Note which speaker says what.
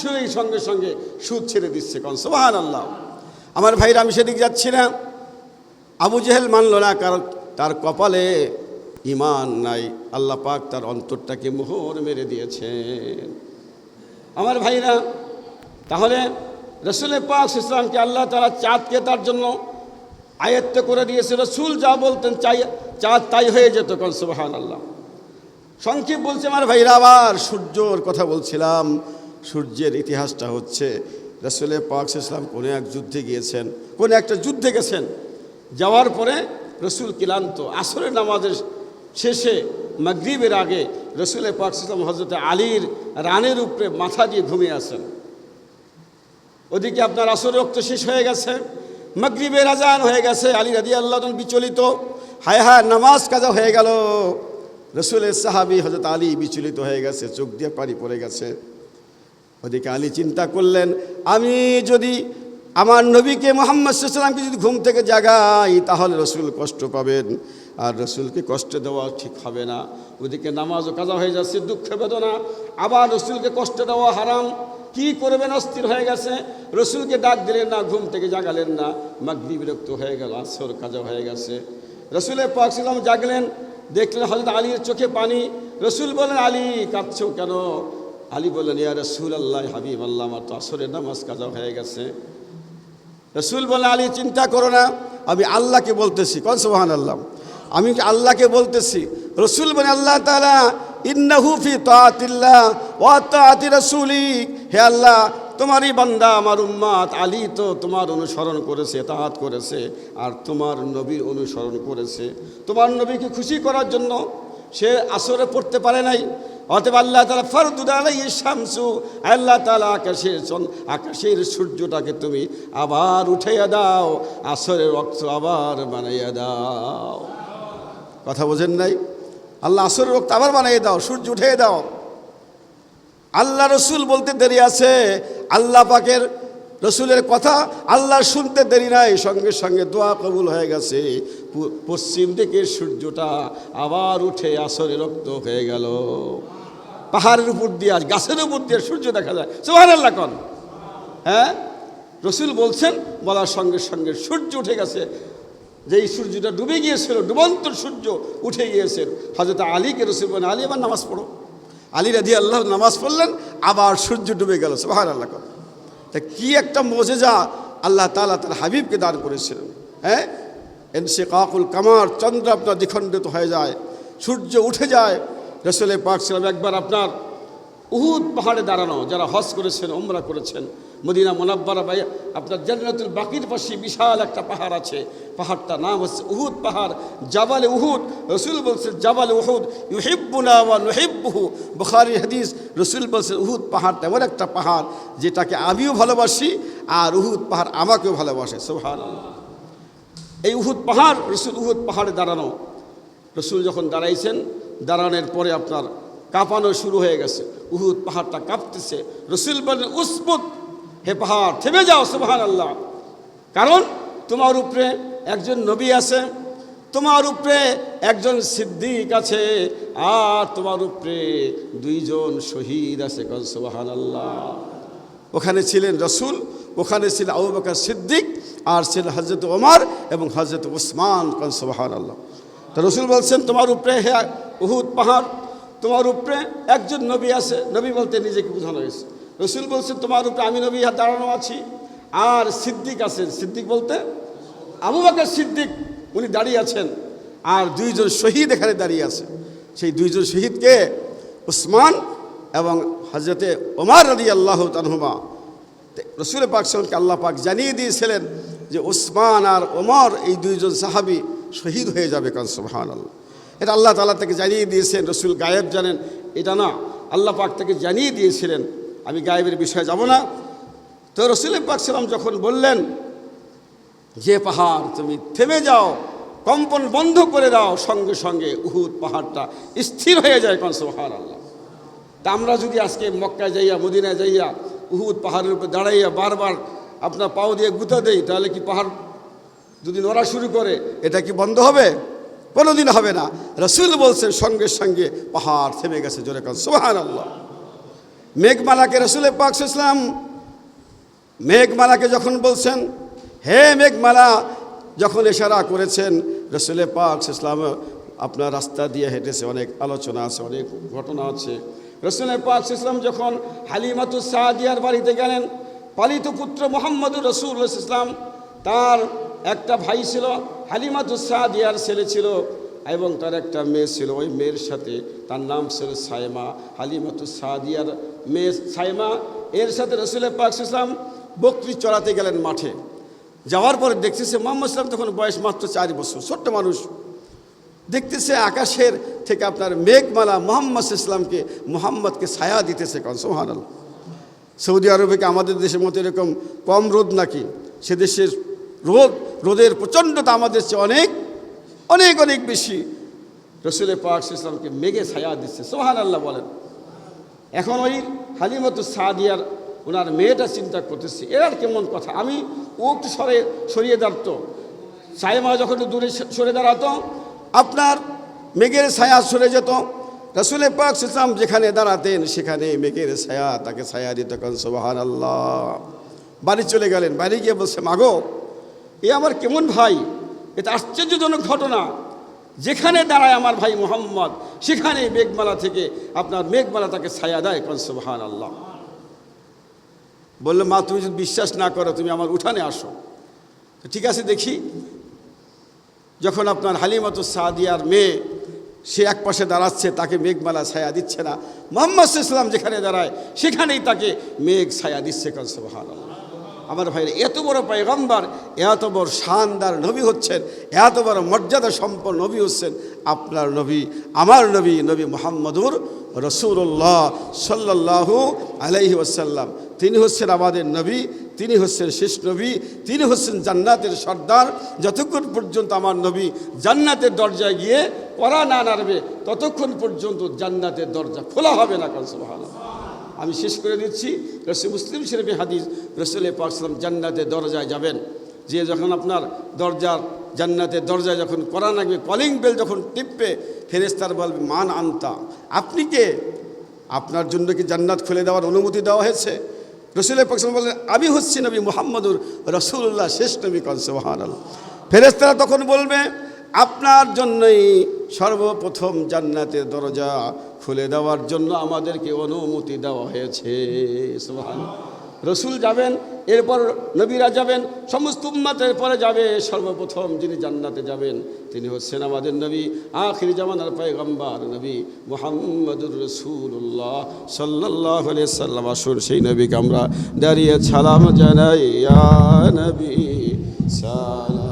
Speaker 1: শুনেই সঙ্গে সঙ্গে সুদ ছেড়ে দিচ্ছে কন সোহান আল্লাহ আমার ভাইরা, আমি সেদিক যাচ্ছি না। আবু জেহেল মানল না, কারণ তার কপালে ইমান নাই। আল্লাহ পাক তার অন্তরটাকে মোহর মেরে দিয়েছেন। আমার ভাইরা, তাহলে রসুলের পাক ইসলামকে আল্লাহ তারা চাঁদকে তার জন্য আয়ত্ত করে দিয়েছে। রসুল যা বলতেন চাই, চাঁদ তাই হয়ে যেত কন সুবাহান আল্লাহ সংক্ষেপ বলছে, আমার ভাইরা, আবার সূর্যর কথা বলছিলাম। সূর্যের ইতিহাসটা হচ্ছে রসুলের পাক ইসলাম কোনো এক যুদ্ধে গিয়েছেন, কোনো একটা যুদ্ধে গেছেন। যাওয়ার পরে রসুল কিলান্ত, আসরের নামাজের শেষে মাগরিবের আগে রসুলের পাক ইসলাম হজরত আলীর রানের উপরে মাথা দিয়ে ঘুমিয়ে আসেন। ওদিকে আপনার আসর রক্ত শেষ হয়ে গেছে মাগরিবের আজান হয়ে গেছে, আলী রাজি আল্লাহ বিচলিত, হায় হায় নামাজ কাজা হয়ে গেল। রসুলের সাহাবি হজরত আলী বিচলিত হয়ে গেছে, চোখ দিয়ে পানি পড়ে গেছে। ওদিকে আলী চিন্তা করলেন, আমি যদি আমার নবীকে মোহাম্মদ সাল্লামকে যদি ঘুম থেকে জাগাই, তাহলে রসুল কষ্ট পাবেন। আর রসুলকে কষ্ট দেওয়া ঠিক হবে না। ওদিকে নামাজও কাজা হয়ে যাচ্ছে, দুঃখ বেদনা। আবার রসুলকে কষ্ট দেওয়া হারাম। কি করবেন? অস্থির হয়ে গেছে। রসুলকে ডাক দিলেন, না, ঘুম থেকে জাগালেন না। মাগরি বিরক্ত হয়ে গেল, আসর কাজা হয়ে গেছে। রসুলের পাক সাল্লাম জাগলেন, দেখলেন হজরত আলীর চোখে পানি। রসুল বলেন আলী, কাঁদছো কেন? আলী বললেন, ইয়া রসুল আল্লাহ হাবিব আল্লাহ আমার তো আসরের নামাজ কাজা হয়ে গেছে। রসুল বলেন আলী, চিন্তা করো না, আমি আল্লাহকে বলতেছি। কন সোহান আল্লাহ আমি আল্লাহকে বলতেছি? রসুল বলে আল্লাহ তালা ইন্নাহু ফি তাআতিল্লাহ ওয়া তাআতি রাসূলি। হে আল্লাহ, তোমারই বান্দা, আমার উম্মাত, আলী তো তোমার অনুসরণ করেছে, তাহাত করেছে, আর তোমার নবীর অনুসরণ করেছে। তোমার নবীকে খুশি করার জন্য সে আসরে পড়তে পারে নাই। অতএব আল্লাহ তালা ফরদুদ আলাই শামসু, আল্লাহ তালা আকাশের আকাশের সূর্যটাকে তুমি আবার উঠাইয়া দাও, আসরের রক্ত আবার বানাইয়া দাও। কথা বোঝেন নাই? আল্লাহ আসরের রক্ত আবার বানাইয়ে দাও, সূর্য উঠে দাও। আল্লাহ রসুল বলতে দেরি আছে, আল্লাহ পাকের রসুলের কথা আল্লাহ শুনতে দেরি নাই, সঙ্গে সঙ্গে দোয়া কবুল হয়ে গেছে। পশ্চিম দিকে সূর্যটা আবার উঠে আসরে রক্ত হয়ে গেল। পাহাড়ের উপর দিয়ে আজ গাছের উপর দিয়ে সূর্য দেখা যায়। সোহান আল্লাহ কন। হ্যাঁ? রসুল বলছেন, বলার সঙ্গে সঙ্গে সূর্য উঠে গেছে। যেই সূর্যটা ডুবে গিয়েছিল, ডুবন্ত সূর্য উঠে গিয়েছেন হজরত আলীকে রসুল বলেন, আলী আবার নামাজ পড়ো। আলী রাজি আল্লাহ নামাজ পড়লেন, আবার সূর্য ডুবে গেল। সোহার আল্লাহ কন। তা কি একটা মজেজা আল্লাহ তালা তার হাবিবকে দান করেছিলেন হ্যাঁ? এনসে কাকুল কামার, চন্দ্র আপনার দ্বিখণ্ডিত হয়ে যায়, সূর্য উঠে যায় রসলে পাক ছিলাম একবার আপনার উহুদ পাহাড়ে দাঁড়ানো, যারা হজ করেছেন, উমরা করেছেন মদিনা মোনাব্বারা ভাই আপনার জান্নাতুল বাকির পাশে বিশাল একটা পাহাড় আছে। পাহাড়টার নাম হচ্ছে উহুদ পাহাড়। জাবালে উহুদ, রসুল বলছে জাবালে উহুদ, ইউহিব্বুনা ওয়া নুহিব্বুহু। বুখারী হাদিস, রসুল বলছে উহুদ পাহাড়টা এমন একটা পাহাড় যেটাকে আমিও ভালোবাসি আর উহুদ পাহাড় আমাকেও ভালোবাসে। সুবহানাল্লাহ। এই উহুদ পাহাড়, রসুল উহুদ পাহাড়ে দাঁড়ানো। রসুল যখন দাঁড়াইছেন, দাঁড়ানোর পরে আপনার কাঁপানো শুরু হয়ে গেছে। উহুদ পাহাড়টা কাঁপতেছে। রসুল বলেন উসবুত হে পাহাড়, থেমে যাও সুবাহান আল্লাহ কারণ তোমার উপরে একজন নবী আছে, তোমার উপরে একজন সিদ্দিক আছে, আর তোমার উপরে দুইজন শহীদ আছে সুবাহান আল্লাহ ওখানে ছিলেন রসুল, ওখানে ছিলেন আবু বকর সিদ্দিক, আর ছিলেন হজরত ওমর এবং হজরত ওসমান, কন সুবাহান আল্লাহ তো রসুল বলছেন, তোমার উপরে হে উহুদ পাহাড়, তোমার উপরে একজন নবী আছে। নবী বলতে নিজেকে বোঝানো হয়েছে। রসুল বলছেন, তোমার উপরে আমি নবী দাঁড়ানো আছি। আর সিদ্দিক আছেন। সিদ্দিক বলতে, আবু বাকর সিদ্দিক, উনি দাঁড়িয়ে আছেন। আর দুইজন শহীদ এখানে দাঁড়িয়ে আছে সেই দুইজন শহীদকে উসমান এবং হজরতে ওমার রদি আল্লাহ তানহুমা রসুল পাক সালামকে আল্লাহ পাক জানিয়ে দিয়েছিলেন যে উসমান আর ওমর, এই দুইজন সাহাবি শহীদ হয়ে যাবে কান সুবহান আল্লাহ এটা আল্লাহ তালা থেকে জানিয়ে দিয়েছেন, রসুল গায়েব জানেন। এটা না, আল্লাহ পাক থেকে জানিয়ে দিয়েছিলেন আমি গায়েবের বিষয়ে যাব না। তো রসুল পাক সালাম যখন বললেন, যে পাহাড় তুমি থেমে যাও, কম্পন বন্ধ করে দাও, সঙ্গে সঙ্গে উহুদ পাহাড়টা স্থির হয়ে যায়। কন সুবহান আল্লাহ তা আমরা যদি আজকে মক্কায় যাইয়া, মদিনায় যাইয়া উহুদ পাহাড়ের উপর দাঁড়াইয়া বারবার আপনার পাও দিয়ে গুঁতা দেই, তাহলে কি পাহাড় যদি নড়া শুরু করে, এটা কি বন্ধ হবে? কোনোদিন হবে না। রসুল বলছেন, সঙ্গে সঙ্গে পাহাড় থেমে গেছে। জোরে কান সোহান আল্লাহ মেঘমালাকে রসুল পাক ইসলাম মেঘমালাকে যখন বলছেন, হে মেঘমালা যখন এশারা করেছেন রসুলে পাক ইসলাম আপনার রাস্তা দিয়ে হেঁটেছে, অনেক আলোচনা আছে, অনেক ঘটনা আছে। রসুলের পাক ইসলাম যখন হালিমাতু সাদিয়ার বাড়িতে গেলেন, পালিত পুত্র মোহাম্মদুর রসুল ইসলাম তার একটা ভাই ছিল, হালিমাতু সাদিয়ার ছেলে ছিল এবং তার একটা মেয়ে ছিল, ওই মেয়ের সাথে তার নাম ছিল সাইমা, হালিমাতু সাদিয়ার মেয়ে সাইমা। এর সাথে রসুলের পাক ইসলাম বকরি চড়াতে গেলেন মাঠে। যাওয়ার পরে দেখতেছে মোহাম্মদ ইসলাম তখন বয়স মাত্র চার বছর, ছোট্ট মানুষ। দেখতেছে আকাশের থেকে আপনার মেঘমালা মোহাম্মদ ইসলামকে মোহাম্মদকে ছায়া দিতেছে কন সোহান সৌদি আরবে আমাদের দেশের মতো এরকম কম রোদ নাকি? সে দেশের রোদ, রোদের প্রচণ্ডতা আমাদের চেয়ে অনেক অনেক অনেক বেশি। রসুলের পাক ইসলামকে মেঘে ছায়া দিচ্ছে। সোহান আল্লাহ বলেন। এখন ওই হালিমতো সাদিয়ার ওনার মেয়েটা চিন্তা করতেছে, এর কেমন কথা? আমি একটু সরে, সরিয়ে দাঁড়তো সাইমা যখন দূরে সরে দাঁড়াতো, আপনার মেঘের ছায়া সরে যেত। রসুলের পাক ইসলাম যেখানে দাঁড়াতেন, সেখানে মেঘের ছায়া, তাকে ছায়া দিত। কন সোহান আল্লাহ বাড়ি চলে গেলেন। বাড়ি গিয়ে বলছে, মাগো, এ আমার কেমন ভাই? এটা আশ্চর্যজনক ঘটনা। যেখানে দাঁড়ায় আমার ভাই মোহাম্মদ, সেখানে মেঘমালা থেকে আপনার মেঘমালা তাকে ছায়া দেয় কনসবাহান আল্লাহ বলল, মা, তুমি যদি বিশ্বাস না করো, তুমি আমার উঠানে আসো। তো ঠিক আছে, দেখি। যখন আপনার হালিমত সাদিয়ার মেয়ে, সে এক পাশে দাঁড়াচ্ছে, তাকে মেঘমালা ছায়া দিচ্ছে না। মোহাম্মদ ইসলাম যেখানে দাঁড়ায়, সেখানেই তাকে মেঘ ছায়া দিচ্ছে কনসবাহান আল্লাহ আমার ভাইরা এত বড় পায়গম্বার, এত বড় শানদার নবী হচ্ছেন, এত বড় মর্যাদা সম্পন্ন নবী হচ্ছেন, আপনার নবী, আমার নবী নবী মোহাম্মদুর রসুল্লাহ সাল্লাহু আলাইহি ওসাল্লাম তিনি হচ্ছেন আমাদের নবী, তিনি হচ্ছেন শেষ নবী, তিনি হচ্ছেন জান্নাতের সর্দার। যতক্ষণ পর্যন্ত আমার নবী জান্নাতের দরজায় গিয়ে পড়া না নাড়বে, ততক্ষণ পর্যন্ত জান্নাতের দরজা খোলা হবে না কনসবাহানা আমি শেষ করে দিচ্ছি। রসুল মুসলিম শরীফে হাদিস, রসুল পাকসালাম জান্নাতের দরজায় যাবেন। যে যখন আপনার দরজার জান্নাতের দরজায় যখন করা লাগবে কলিং বেল যখন টিপবে ফেরেস্তার বলবে, মান আনতা? আপনি কে? আপনার জন্য কি জান্নাত খুলে দেওয়ার অনুমতি দেওয়া হয়েছে? রসুল পাকসালাম বললেন, আমি হচ্ছি নবী মোহাম্মদুর রসুল্লাহ শেষ নবী কনসবাহান ফেরেস্তারা তখন বলবে, আপনার জন্যই সর্বপ্রথম জান্নাতের দরজা খুলে দেওয়ার জন্য আমাদেরকে অনুমতি দেওয়া হয়েছে। রসুল যাবেন, এরপর নবীরা যাবেন, সমস্ত উম্মাতের পরে যাবে সর্বপ্রথম যিনি জান্নাতে যাবেন, তিনি হচ্ছেন আমাদের নবী, আখির জামানার পায়গম্বার নবী মোহাম্মদুর রসুল্লাহ সাল্লাহ সাল্লাম। আসুন সেই নবীকে আমরা দাঁড়িয়ে ছালাম জানাই নবী সাল